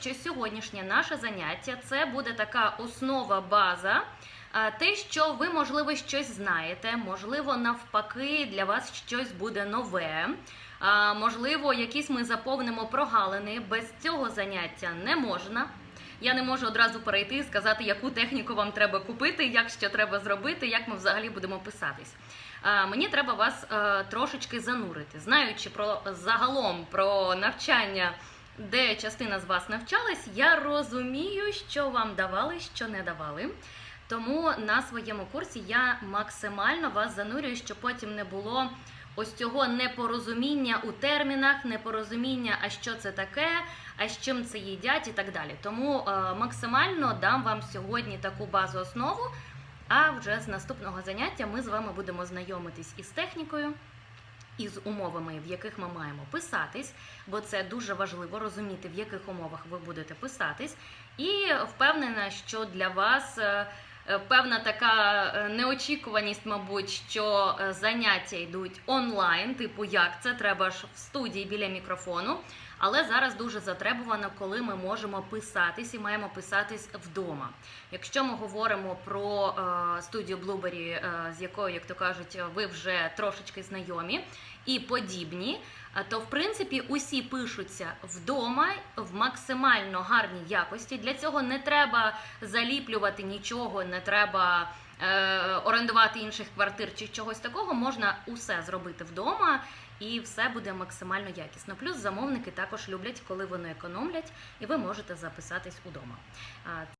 що сьогоднішнє наше заняття це буде така основа база. Те, що ви, можливо, щось знаєте, можливо, навпаки, для вас щось буде нове. Можливо, якісь ми заповнимо прогалини. Без цього заняття не можна. Я не можу одразу перейти і сказати, яку техніку вам треба купити, як що треба зробити, як ми взагалі будемо писатись. Мені треба вас е, трошечки занурити, знаючи про загалом про навчання, де частина з вас навчалась, я розумію, що вам давали, що не давали. Тому на своєму курсі я максимально вас занурюю, щоб потім не було ось цього непорозуміння у термінах, непорозуміння, а що це таке, а з чим це їдять і так далі. Тому е, максимально дам вам сьогодні таку базу основу. А вже з наступного заняття ми з вами будемо знайомитись із технікою, із умовами, в яких ми маємо писатись, бо це дуже важливо розуміти, в яких умовах ви будете писатись. І впевнена, що для вас е, певна така е, неочікуваність, мабуть, що е, заняття йдуть онлайн, типу як це треба ж в студії біля мікрофону. Але зараз дуже затребувано, коли ми можемо писатись і маємо писатись вдома. Якщо ми говоримо про е, студію Blueberry, е, з якою, як то кажуть, ви вже трошечки знайомі і подібні, е, то в принципі усі пишуться вдома в максимально гарній якості. Для цього не треба заліплювати нічого, не треба. е, Орендувати інших квартир чи чогось такого можна усе зробити вдома, і все буде максимально якісно. Плюс замовники також люблять, коли вони економлять, і ви можете записатись удома.